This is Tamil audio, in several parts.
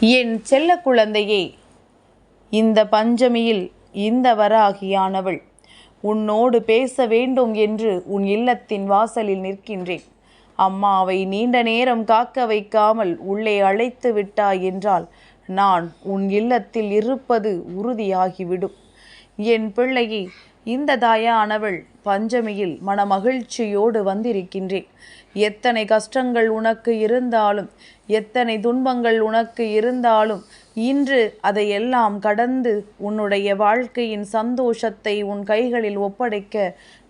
என் செல்ல குழந்தையே இந்த பஞ்சமியில் இந்த வராகியானவள். உன்னோடு பேச வேண்டும் என்று உன் இல்லத்தின் வாசலில் நிற்கின்றேன். அம்மாவை நீண்ட நேரம் காக்க வைக்காமல் உள்ளே அழைத்து விட்டாய் என்றால் நான் உன் இல்லத்தில் இருப்பது உறுதியாகிவிடும். என் பிள்ளையை இந்த தாயானவள் பஞ்சமியில் மனமகிழ்ச்சியோடு வந்திருக்கின்றேன். எத்தனை கஷ்டங்கள் உனக்கு இருந்தாலும் எத்தனை துன்பங்கள் உனக்கு இருந்தாலும் இன்று அதையெல்லாம் கடந்து உன்னுடைய வாழ்க்கையின் சந்தோஷத்தை உன் கைகளில் ஒப்படைக்க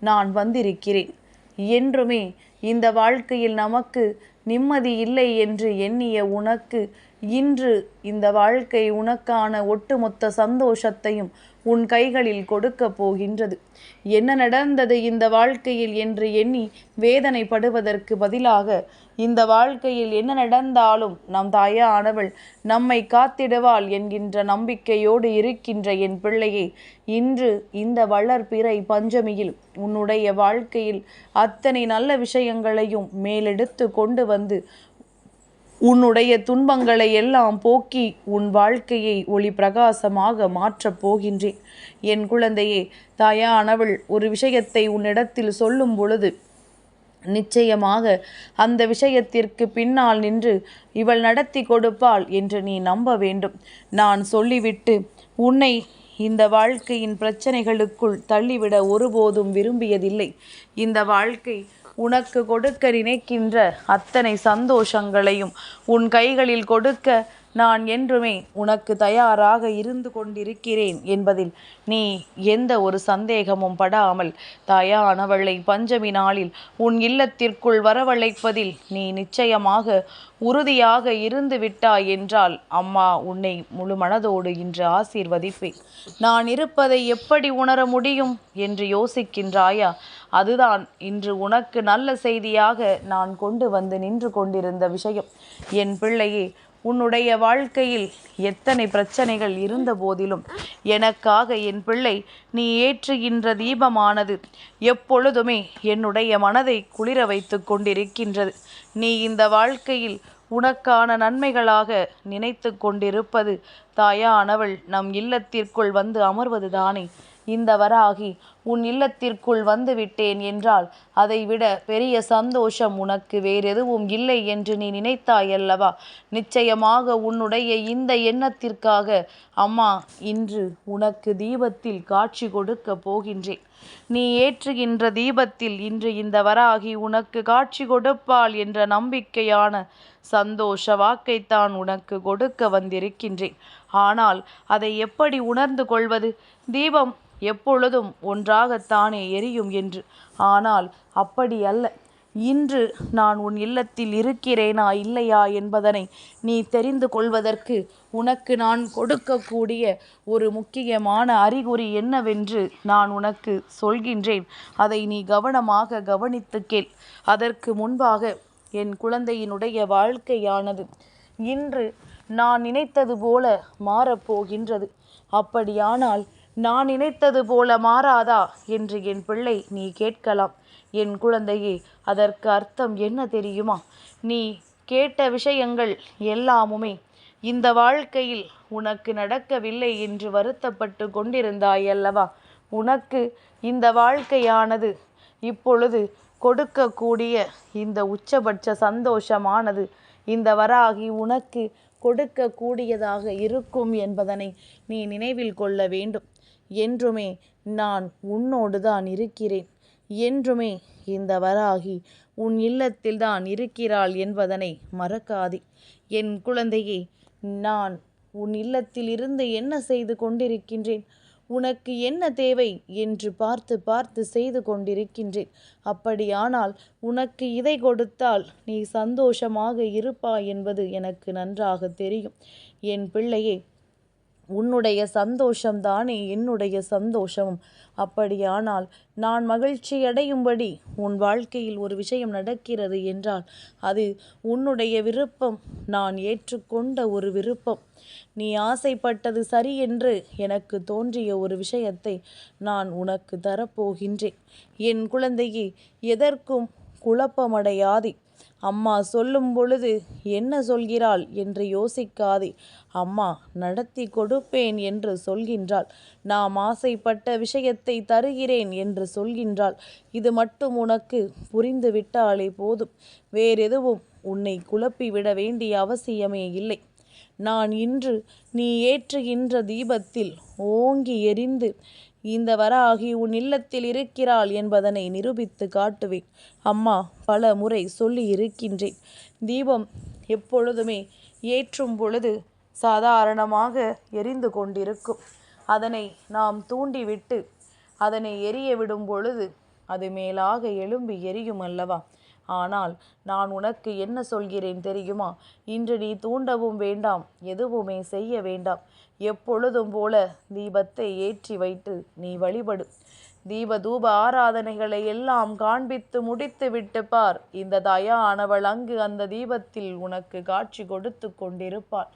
நான் வந்திருக்கிறேன். என்றுமே இந்த வாழ்க்கையில் நமக்கு நிம்மதி இல்லை என்று எண்ணிய உனக்கு இன்று இந்த வாழ்க்கை உனக்கான ஒட்டுமொத்த சந்தோஷத்தையும் உன் கைகளில் கொடுக்க போகின்றது. என்ன நடந்தது இந்த வாழ்க்கையில் என்று எண்ணி வேதனைப்படுவதற்கு பதிலாக இந்த வாழ்க்கையில் என்ன நடந்தாலும் நம் தாயானவள் நம்மை காத்திடுவாள் என்கின்ற நம்பிக்கையோடு இருக்கின்ற என் பிள்ளையை இன்று இந்த வளர்பிறை பஞ்சமியில் உன்னுடைய வாழ்க்கையில் அத்தனை நல்ல விஷயங்களையும் மேலெடுத்து கொண்டு வந்து உன்னுடைய துன்பங்களை எல்லாம் போக்கி உன் வாழ்க்கையை ஒளி பிரகாசமாக மாற்றப் போகின்றேன். என் குழந்தையே தாயானவள் ஒரு விஷயத்தை உன்னிடத்தில் சொல்லும் பொழுது நிச்சயமாக அந்த விஷயத்திற்கு பின்னால் நின்று இவள் நடத்தி கொடுப்பாள் என்று நீ நம்ப வேண்டும். நான் சொல்லிவிட்டு உன்னை இந்த வாழ்க்கையின் பிரச்சனைகளுக்குள் தள்ளிவிட ஒருபோதும் விரும்பியதில்லை. இந்த வாழ்க்கை உனக்கு கொடுக்க நினைக்கின்ற அத்தனை சந்தோஷங்களையும் உன் கைகளில் கொடுக்க நான் என்றுமே உனக்கு தயாராக இருந்து கொண்டிருக்கிறேன் என்பதில் நீ எந்த ஒரு சந்தேகமும் படாமல் தாயானவளை பஞ்சமி நாளில் உன் இல்லத்திற்குள் வரவழைப்பதில் நீ நிச்சயமாக உறுதியாக இருந்து விட்டாய் என்றால் அம்மா உன்னை முழு மனதோடு இன்று ஆசீர்வதிப்பேன். நான் இருப்பதை எப்படி உணர முடியும் என்று யோசிக்கின்றாயா? அதுதான் இன்று உனக்கு நல்ல செய்தியாக நான் கொண்டு வந்து நின்று கொண்டிருந்த விஷயம். என் பிள்ளையே உன்னுடைய வாழ்க்கையில் எத்தனை பிரச்சனைகள் இருந்த போதிலும் எனக்காக என் பிள்ளை நீ ஏற்றுகின்ற தீபமானது எப்பொழுதுமே என்னுடைய மனதை குளிர வைத்து கொண்டிருக்கின்றது. நீ இந்த வாழ்க்கையில் உனக்கான நன்மைகளாக நினைத்து கொண்டிருப்பது தாயானவள் நம் இல்லத்திற்குள் வந்து அமர்வதுதானே. இந்த வராகி உன் இல்லத்திற்குள் வந்துவிட்டேன் என்றால் அதைவிட பெரிய சந்தோஷம் உனக்கு வேறெதுவும் இல்லை என்று நீ நினைத்தாயல்லவா? நிச்சயமாக உன்னுடைய இந்த எண்ணத்திற்காக அம்மா இன்று உனக்கு தீபத்தில் காட்சி கொடுக்க போகின்றேன். நீ ஏற்றுகின்ற தீபத்தில் இன்று இந்த வராகி உனக்கு காட்சி கொடுப்பாள் என்ற நம்பிக்கையான சந்தோஷ வாக்கைத்தான் உனக்கு கொடுக்க வந்திருக்கின்றேன். ஆனால் அதை எப்படி உணர்ந்து கொள்வது? தீபம் எப்பொழுதும் ஒன்றாகத்தானே எரியும் என்று. ஆனால் அப்படி அல்ல. இன்று நான் உன் இல்லத்தில் இருக்கிறேனா இல்லையா என்பதனை நீ தெரிந்து கொள்வதற்கு உனக்கு நான் கொடுக்கக்கூடிய ஒரு முக்கியமான அறிகுறி என்னவென்று நான் உனக்கு சொல்கின்றேன். அதை நீ கவனமாக கவனித்து கேள். அதற்கு முன்பாக என் குழந்தையினுடைய வாழ்க்கையானது இன்று நான் நினைத்தது போல மாறப்போகின்றது. அப்படியானால் நான் நினைத்தது போல மாறாதா? என்று என் பிள்ளை நீ கேட்கலாம். என் குழந்தையே அதற்கு அர்த்தம் என்ன தெரியுமா? நீ கேட்ட விஷயங்கள் எல்லாமுமே இந்த வாழ்க்கையில் உனக்கு நடக்கவில்லை என்று வருத்தப்பட்டு கொண்டிருந்தாய் அல்லவா உனக்கு இந்த வாழ்க்கையானது இப்பொழுது கொடுக்கக்கூடிய இந்த உச்சபட்ச சந்தோஷமானது இந்த வராகி உனக்கு கொடுக்கக்கூடியதாக இருக்கும் என்பதனை நீ நினைவில் கொள்ள வேண்டும். என்றுமே நான் உன்னோடு தான் இருக்கிறேன். என்றுமே இந்த வராகி உன் இல்லத்தில் தான் இருக்கிறாள் என்பதனை மறக்காதே. என் குழந்தையே நான் உன் இல்லத்தில் இருந்து என்ன செய்து கொண்டிருக்கின்றேன்? உனக்கு என்ன தேவை என்று பார்த்து பார்த்து செய்து கொண்டிருக்கின்றேன். அப்படியானால் உனக்கு இதை கொடுத்தால் நீ சந்தோஷமாக இருப்பாய் என்பது எனக்கு நன்றாக தெரியும். என் பிள்ளையே உன்னுடைய சந்தோஷம்தானே என்னுடைய சந்தோஷமும் அப்படியானால் நான் மகிழ்ச்சி அடையும்படி உன் வாழ்க்கையில் ஒரு விஷயம் நடக்கிறது என்றால் அது உன்னுடைய விருப்பம். நான் ஏற்றுக்கொண்ட ஒரு விருப்பம். நீ ஆசைப்பட்டது சரி என்று எனக்கு தோன்றிய ஒரு விஷயத்தை நான் உனக்கு தரப்போகின்றேன். என் குழந்தையே எதற்கும் குழப்பமடையாதே. அம்மா சொல்லும் பொழுது என்ன சொல்கிறாள் என்று யோசிக்காதே. அம்மா நடத்தி கொடுப்பேன் என்று சொல்கின்றாள். நாம் ஆசைப்பட்ட விஷயத்தை தருகிறேன் என்று சொல்கின்றாள். இது மட்டும் உனக்கு புரிந்துவிட்டாலே போதும். வேறெதுவும் உன்னை குழப்பிவிட வேண்டிய அவசியமே இல்லை. நான் இன்று நீ ஏற்றுகின்ற தீபத்தில் ஓங்கி எரிந்து இந்த வராகி உன் இல்லத்தில் இருக்கிறாள் என்பதனை நிரூபித்து காட்டுவேன். அம்மா பல முறை சொல்லி இருக்கின்றேன். தீபம் எப்பொழுதுமே ஏற்றும் பொழுது சாதாரணமாக எரிந்து கொண்டிருக்கும். அதனை நாம் தூண்டிவிட்டு அதனை எரிய விடும் பொழுது அது மேலாக எழும்பி எரியும் அல்லவா? ஆனால் நான் உனக்கு என்ன சொல்கிறேன் தெரியுமா? இன்று நீ தூண்டவும் வேண்டாம் எதுவுமே செய்ய வேண்டாம். எப்பொழுதும் போல தீபத்தை ஏற்றி வைத்து நீ வழிபடு. தீப தூப ஆராதனைகளை எல்லாம் காண்பித்து முடித்து விட்டு பார். இந்த தயானவள் அங்கு அந்த தீபத்தில் உனக்கு காட்சி கொடுத்து கொண்டிருப்பாள்.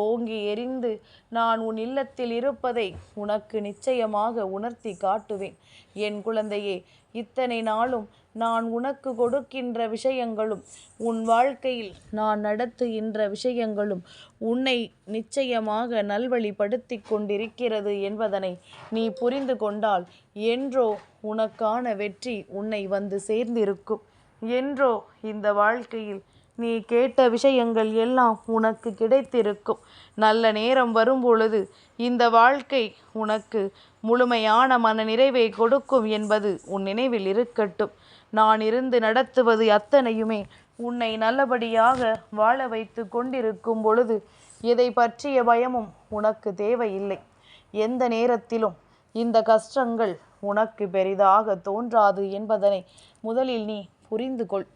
ஓங்கி எரிந்து நான் உன் இல்லத்தில் இருப்பதை உனக்கு நிச்சயமாக உணர்த்தி காட்டுவேன். என் குழந்தையே இத்தனை நாளும் நான் உனக்கு கொடுக்கின்ற விஷயங்களும் உன் வாழ்க்கையில் நான் நடத்துகின்ற விஷயங்களும் உன்னை நிச்சயமாக நல்வழிப்படுத்தி கொண்டிருக்கிறது என்பதனை நீ புரிந்து கொண்டால் என்றோ உனக்கான வெற்றி உன்னை வந்து சேர்ந்திருக்கும். என்றோ இந்த வாழ்க்கையில் நீ கேட்ட விஷயங்கள் எல்லாம் உனக்கு கிடைத்திருக்கும். நல்ல நேரம் வரும்பொழுது இந்த வாழ்க்கை உனக்கு முழுமையான மன நிறைவை கொடுக்கும் என்பது உன் நினைவில் இருக்கட்டும். நான் இருந்து நடத்துவது அத்தனையுமே உன்னை நல்லபடியாக வாழ வைத்து கொண்டிருக்கும் பொழுது எதை பற்றிய பயமும் உனக்கு தேவையில்லை. எந்த நேரத்திலும் இந்த கஷ்டங்கள் உனக்கு பெரிதாக தோன்றாது என்பதனை முதலில் நீ புரிந்து கொள்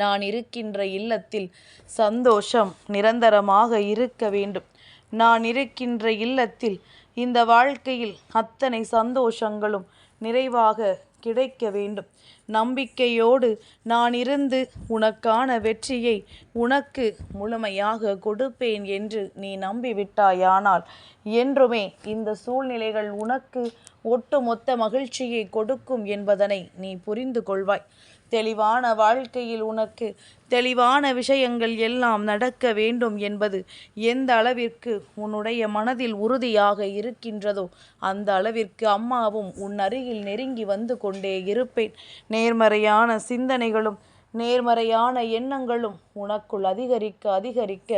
நான் இருக்கின்ற இல்லத்தில் சந்தோஷம் நிரந்தரமாக இருக்க வேண்டும். நான் இருக்கின்ற இல்லத்தில் இந்த வாழ்க்கையில் அத்தனை சந்தோஷங்களும் நிறைவாக கிடைக்க வேண்டும். நம்பிக்கையோடு நான் இருந்து உனக்கான வெற்றியை உனக்கு முழுமையாக கொடுப்பேன் என்று நீ நம்பிவிட்டாயானால் என்றுமே இந்த சூழ்நிலைகள் உனக்கு ஒட்டுமொத்த மகிழ்ச்சியை கொடுக்கும் என்பதனை நீ புரிந்து கொள்வாய். தெளிவான வாழ்க்கையில் உனக்கு தெளிவான விஷயங்கள் எல்லாம் நடக்க வேண்டும் என்பது எந்த அளவிற்கு உன்னுடைய மனதில் உறுதியாக இருக்கின்றதோ அந்த அளவிற்கு அம்மாவும் உன் அருகில் நெருங்கி வந்து கொண்டே இருப்பேன். நேர்மறையான சிந்தனைகளும் நேர்மறையான எண்ணங்களும் உனக்குள் அதிகரிக்க அதிகரிக்க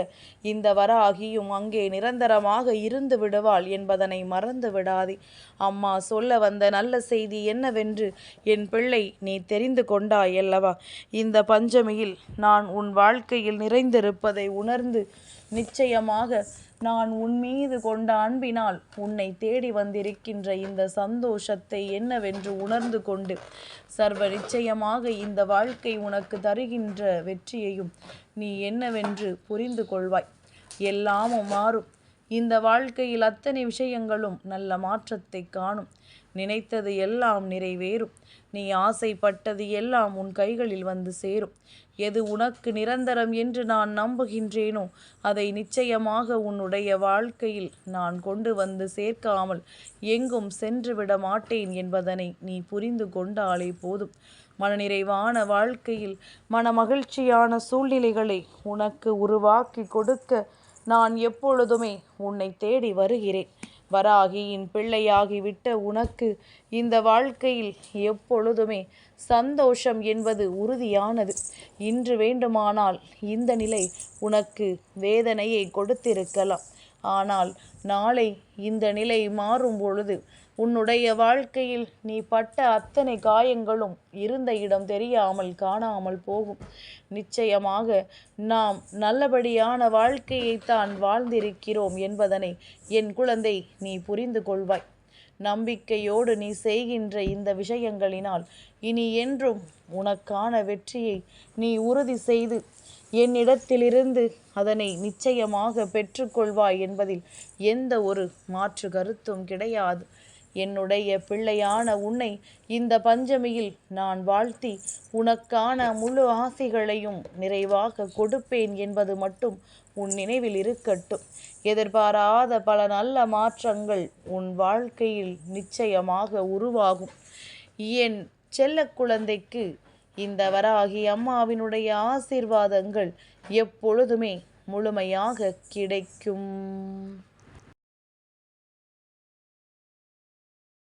இந்த வராகியும் அங்கே நிரந்தரமாக இருந்து விடுவாள் என்பதனை மறந்து விடாதே. அம்மா சொல்ல வந்த நல்ல செய்தி என்னவென்று என் பிள்ளை நீ தெரிந்து கொண்டாய் அல்லவா இந்த பஞ்சமியில் நான் உன் வாழ்க்கையில் நிறைந்திருப்பதை உணர்ந்து நிச்சயமாக நான் உன் மீது கொண்ட அன்பினால் உன்னை தேடி வந்திருக்கின்ற இந்த சந்தோஷத்தை என்னவென்று உணர்ந்து கொண்டு சர்வ நிச்சயமாக இந்த வாழ்க்கை உனக்கு தருகின்ற வெற்றியையும் நீ என்னவென்று புரிந்து கொள்வாய். எல்லாமும் மாறும். இந்த வாழ்க்கையில் அத்தனை விஷயங்களும் நல்ல மாற்றத்தை காணும். நினைத்தது எல்லாம் நிறைவேறும். நீ ஆசைப்பட்டது எல்லாம் உன் கைகளில் வந்து சேரும். எது உனக்கு நிரந்தரம் என்று நான் நம்புகின்றேனோ அதை நிச்சயமாக உன்னுடைய வாழ்க்கையில் நான் கொண்டு வந்து சேர்க்காமல் எங்கும் சென்று விட மாட்டேன் என்பதனை நீ புரிந்து கொண்டாலே போதும். மனநிறைவான வாழ்க்கையில் மன மகிழ்ச்சியான சூழ்நிலைகளை உனக்கு உருவாக்கி கொடுக்க நான் எப்பொழுதுமே உன்னை தேடி வருகிறேன். வராகியின் பிள்ளையாகிவிட்ட உனக்கு இந்த வாழ்க்கையில் எப்பொழுதுமே சந்தோஷம் என்பது உறுதியானது. இன்று வேண்டுமானால் இந்த நிலை உனக்கு வேதனையை கொடுத்திருக்கலாம். ஆனால் நாளை இந்த நிலை மாறும் பொழுது உன்னுடைய வாழ்க்கையில் நீ பட்ட அத்தனை காயங்களும் இருந்த இடம் தெரியாமல் காணாமல் போகும். நிச்சயமாக நாம் நல்லபடியான வாழ்க்கையைத்தான் வாழ்ந்திருக்கிறோம் என்பதனை என் குழந்தை நீ புரிந்து கொள்வாய். நம்பிக்கையோடு நீ செய்கின்ற இந்த விஷயங்களினால் இனி என்றும் உனக்கான வெற்றியை நீ உறுதி செய்து என்னிடத்திலிருந்து அதனை நிச்சயமாக பெற்றுக்கொள்வாய் என்பதில் எந்த ஒரு மாற்று கருத்தும் கிடையாது. என்னுடைய பிள்ளையான உன்னை இந்த பஞ்சமியில் நான் வாழ்த்தி உனக்கான முழு ஆசைகளையும் நிறைவாக கொடுப்பேன் என்பது மட்டும் உன் நினைவில் இருக்கட்டும். எதிர்பாராத பல நல்ல மாற்றங்கள் உன் வாழ்க்கையில் நிச்சயமாக உருவாகும். என் செல்ல குழந்தைக்கு இந்த வராகி அம்மாவினுடைய ஆசீர்வாதங்கள் எப்பொழுதுமே முழுமையாக கிடைக்கும்.